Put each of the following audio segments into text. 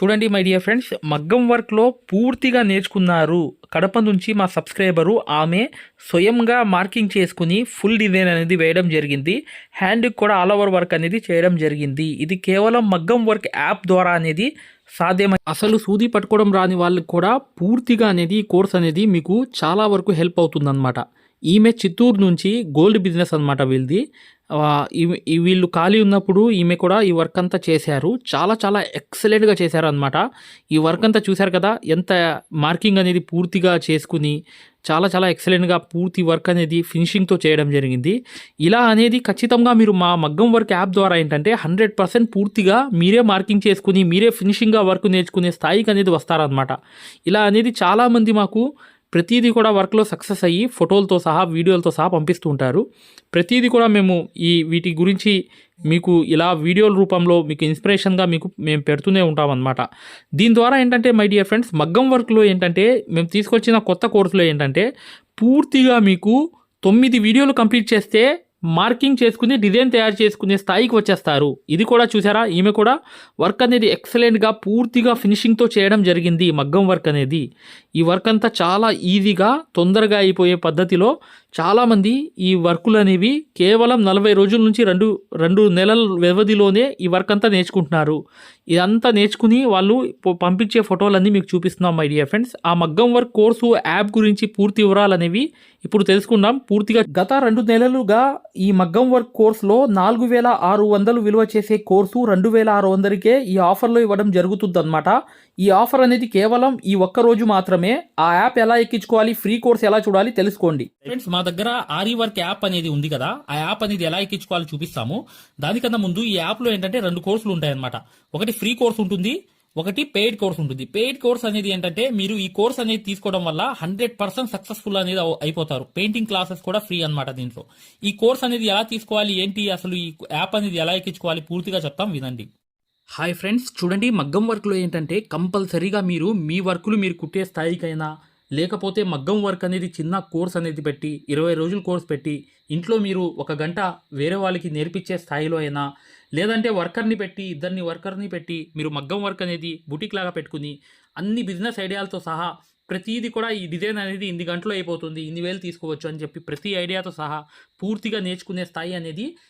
చూడండి my dear friends మగ్గం వర్క్లో పూర్తిగా నేర్చుకున్నారు. కడప నుంచి మా సబ్స్క్రైబరు ఆమె స్వయంగా మార్కింగ్ చేసుకుని ఫుల్ డిజైన్ అనేది వేయడం జరిగింది. హ్యాండ్కి కూడా ఆల్ ఓవర్ వర్క్ అనేది చేయడం జరిగింది. ఇది కేవలం మగ్గం వర్క్ యాప్ ద్వారా అనేది సాధ్యమై అసలు సూది పట్టుకోవడం రాని వాళ్ళకి కూడా పూర్తిగా అనేది కోర్స్ అనేది మీకు చాలా వరకు హెల్ప్ అవుతుందన్నమాట. ఈమె చిత్తూరు నుంచి గోల్డ్ బిజినెస్ అనమాట వీళ్ళది. వీళ్ళు ఖాళీ ఉన్నప్పుడు ఈమె కూడా ఈ వర్క్ అంతా చేశారు. చాలా చాలా ఎక్సలెంట్గా చేశారు అనమాట ఈ వర్క్ అంతా చూశారు కదా ఎంత మార్కింగ్ అనేది పూర్తిగా చేసుకుని చాలా చాలా ఎక్సలెంట్గా పూర్తి వర్క్ అనేది ఫినిషింగ్తో చేయడం జరిగింది. ఇలా అనేది ఖచ్చితంగా మీరు మా మగ్గం వర్క్ యాప్ ద్వారా ఏంటంటే హండ్రెడ్ పర్సెంట్ పూర్తిగా మీరే మార్కింగ్ చేసుకుని మీరే ఫినిషింగ్గా వర్క్ నేర్చుకునే స్థాయికి అనేది వస్తారనమాట ఇలా అనేది చాలామంది మాకు ప్రతిదీ కూడా వర్క్లో సక్సెస్ అయ్యి ఫోటోలతో సహా వీడియోలతో సహా పంపిస్తూ ఉంటారు. ప్రతిదీ కూడా మేము ఈ వీటి గురించి మీకు ఇలా వీడియోల రూపంలో మీకు ఇన్స్పిరేషన్గా మీకు మేము పెడుతూనే ఉంటాం అనమాట దీని ద్వారా ఏంటంటే మై డియర్ ఫ్రెండ్స్ మగ్గం వర్క్లో ఏంటంటే మేము తీసుకొచ్చిన కొత్త కోర్సులో ఏంటంటే పూర్తిగా మీకు తొమ్మిది వీడియోలు కంప్లీట్ చేస్తే మార్కింగ్ చేసుకుని డిజైన్ తయారు చేసుకునే స్థాయికి వచ్చేస్తారు. ఇది కూడా చూసారా? ఈమె కూడా వర్క్ అనేది ఎక్సలెంట్గా పూర్తిగా ఫినిషింగ్తో చేయడం జరిగింది మగ్గం వర్క్ అనేది. ఈ వర్క్ అంతా చాలా ఈజీగా తొందరగా అయిపోయే పద్ధతిలో చాలామంది ఈ వర్కులు అనేవి కేవలం నలభై రోజుల నుంచి రెండు రెండు నెలల వ్యవధిలోనే ఈ వర్క్ అంతా నేర్చుకుంటున్నారు. ఇదంతా నేర్చుకుని వాళ్ళు పంపించే ఫోటోలన్నీ మీకు చూపిస్తున్నాం మై డియర్ ఫ్రెండ్స్ ఆ మగ్గం వర్క్ కోర్సు యాప్ గురించి పూర్తి వివరాలు అనేవి ఇప్పుడు తెలుసుకుందాం. పూర్తిగా గత రెండు నెలలుగా ఈ మగ్గం వర్క్ కోర్సులో నాలుగు వేల ఆరు వందలు విలువ చేసే కోర్సు రెండు వేల ఆరు వందలకే ఈ ఆఫర్లో ఇవ్వడం జరుగుతుందన్నమాట. ఈ ఆఫర్ అనేది కేవలం ఈ ఒక్క రోజు మాత్రమే. ఆ యాప్ ఎలా ఎక్కించుకోవాలి ఫ్రీ కోర్స్ ఎలా చూడాలి తెలుసుకోండి. ఫ్రెండ్స్ మా దగ్గర ఆరి వర్క్ యాప్ అనేది ఉంది కదా. ఆ యాప్ అనేది ఎలా ఎక్కించుకోవాలి చూపిస్తాము. దానికన్నా ముందు ఈ యాప్లో ఏంటంటే రెండు కోర్సులు ఉంటాయనమాట ఒకటి ఫ్రీ కోర్స్ ఉంటుంది ఒకటి పెయిడ్ కోర్స్ ఉంటుంది. పెయిడ్ కోర్స్ అనేది ఏంటంటే మీరు ఈ కోర్స్ అనేది తీసుకోవడం వల్ల హండ్రెడ్ పర్సెంట్ సక్సెస్ఫుల్ అనేది అయిపోతారు. పెయింటింగ్ క్లాసెస్ కూడా ఫ్రీ అన్నమాట దీంట్లో. ఈ కోర్స్ అనేది ఎలా తీసుకోవాలి ఏంటి అసలు ఈ యాప్ అనేది ఎలా ఎక్కించుకోవాలి పూర్తిగా చెప్తాం వినండి. హాయ్ ఫ్రెండ్స్ చూడండి మగ్గం వర్క్లో ఏంటంటే కంపల్సరీగా మీరు మీ వర్కులు మీరు కుట్టే స్థాయికైనా లేకపోతే మగ్గం వర్క్ అనేది చిన్న కోర్స్ అనేది పెట్టి ఇరవై రోజులు కోర్స్ పెట్టి ఇంట్లో మీరు ఒక గంట వేరే వాళ్ళకి నేర్పించే స్థాయిలో అయినా లేదంటే వర్కర్ని పెట్టి ఇద్దరిని వర్కర్ని పెట్టి మీరు మగ్గం వర్క్ అనేది బుటిక్ లాగా పెట్టుకుని అన్ని బిజినెస్ ఐడియాలతో సహా ప్రతిదీ కూడా ఈ డిజైన్ అనేది ఇన్ని గంటలో అయిపోతుంది ఇన్ని వేలు తీసుకోవచ్చు అని చెప్పి ప్రతి ఐడియాతో సహా పూర్తిగా నేర్చుకునే స్థాయి అనేది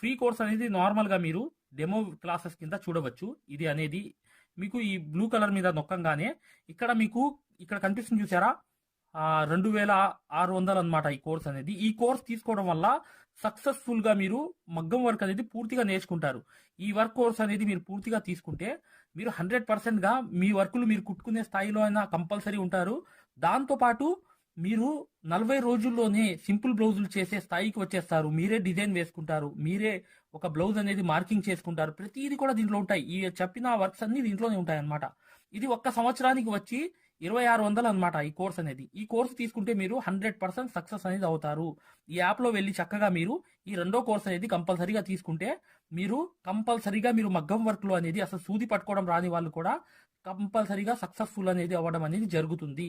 ఫ్రీ కోర్స్ అనేది నార్మల్గా మీరు డెమో క్లాసెస్ కింద చూడవచ్చు. ఇది అనేది మీకు ఈ బ్లూ కలర్ మీద నొక్కంగానే ఇక్కడ మీకు ఇక్కడ కనిపిస్తుంది చూసారా? రెండు వేల ఆరు వందలు అనమాట ఈ కోర్స్ అనేది. ఈ కోర్స్ తీసుకోవడం వల్ల సక్సెస్ఫుల్గా మీరు మగ్గం వర్క్ అనేది పూర్తిగా నేర్చుకుంటారు. ఈ వర్క్ కోర్స్ అనేది మీరు పూర్తిగా తీసుకుంటే మీరు హండ్రెడ్ పర్సెంట్గా మీ వర్కులు మీరు కుట్టుకునే స్థాయిలో అయినా కంపల్సరీ ఉంటారు. దాంతో పాటు మీరు నలభై రోజుల్లోనే సింపుల్ బ్లౌజులు చేసే స్థాయికి వచ్చేస్తారు. మీరే డిజైన్ వేసుకుంటారు. మీరే ఒక బ్లౌజ్ అనేది మార్కింగ్ చేసుకుంటారు. ప్రతిదీ కూడా దీంట్లో ఉంటాయి. ఈ చెప్పిన వర్క్స్ అన్ని దీంట్లోనే ఉంటాయి అనమాట ఇది ఒక్క సంవత్సరానికి వచ్చి ఇరవై ఆరు వందలు అనమాట ఈ కోర్స్ అనేది. ఈ కోర్స్ తీసుకుంటే మీరు హండ్రెడ్ పర్సెంట్ సక్సెస్ అనేది అవుతారు. ఈ యాప్లో వెళ్ళి చక్కగా మీరు ఈ రెండో కోర్స్ అనేది కంపల్సరీగా తీసుకుంటే మీరు కంపల్సరీగా మీరు మగ్గం వర్క్లో అనేది అసలు సూది పట్టుకోవడం రాని వాళ్ళు కూడా కంపల్సరీగా సక్సెస్ఫుల్ అనేది అవ్వడం అనేది జరుగుతుంది.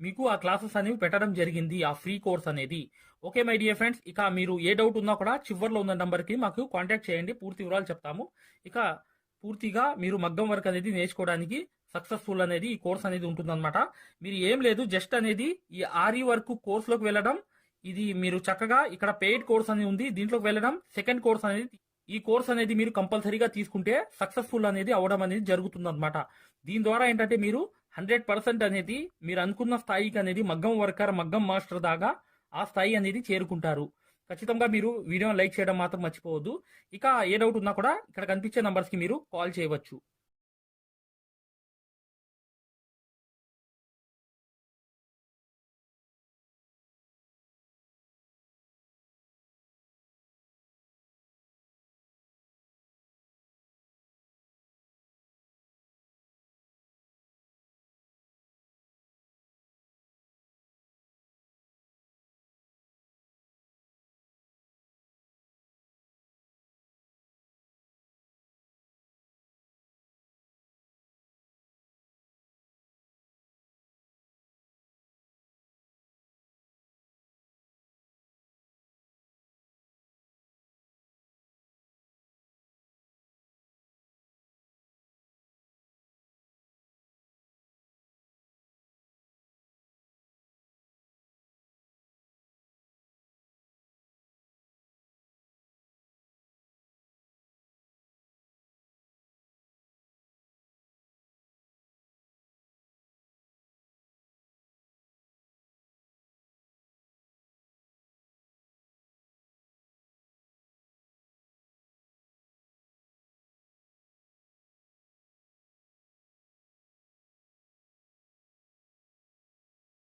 మీకు ఆ క్లాసెస్ అనేవి పెట్టడం జరిగింది ఆ ఫ్రీ కోర్స్ అనేది. ఓకే మై డియర్ ఫ్రెండ్స్ ఇక మీరు ఏ డౌట్ ఉన్నా కూడా చివరిలో ఉన్న నెంబర్కి మాకు కాంటాక్ట్ చేయండి పూర్తి వివరాలు చెప్తాము. ఇక పూర్తిగా మీరు మగ్గం వర్క్ అనేది నేర్చుకోవడానికి సక్సెస్ఫుల్ అనేది ఈ కోర్స్ అనేది ఉంటుందన్నమాట. మీరు ఏం లేదు జస్ట్ అనేది ఈ ఆర్ఈ వర్క్ కోర్సులోకి వెళ్ళడం ఇది మీరు చక్కగా ఇక్కడ పెయిడ్ కోర్స్ అనేది ఉంది దీంట్లోకి వెళ్ళడం సెకండ్ కోర్స్ అనేది ఈ కోర్స్ అనేది మీరు కంపల్సరీగా తీసుకుంటే సక్సెస్ఫుల్ అనేది అవడం అనేది జరుగుతుంది అనమాట దీని ద్వారా ఏంటంటే మీరు హండ్రెడ్ పర్సెంట్ అనేది మీరు అనుకున్న స్థాయికి అనేది మగ్గం వర్కర్ మగ్గం మాస్టర్ దాకా ఆ స్థాయి అనేది చేరుకుంటారు. ఖచ్చితంగా మీరు వీడియోని లైక్ చేయడం మాత్రం మర్చిపోవద్దు. ఇక ఏ డౌట్ ఉన్నా కూడా ఇక్కడ కనిపించే నంబర్స్కి మీరు కాల్ చేయవచ్చు.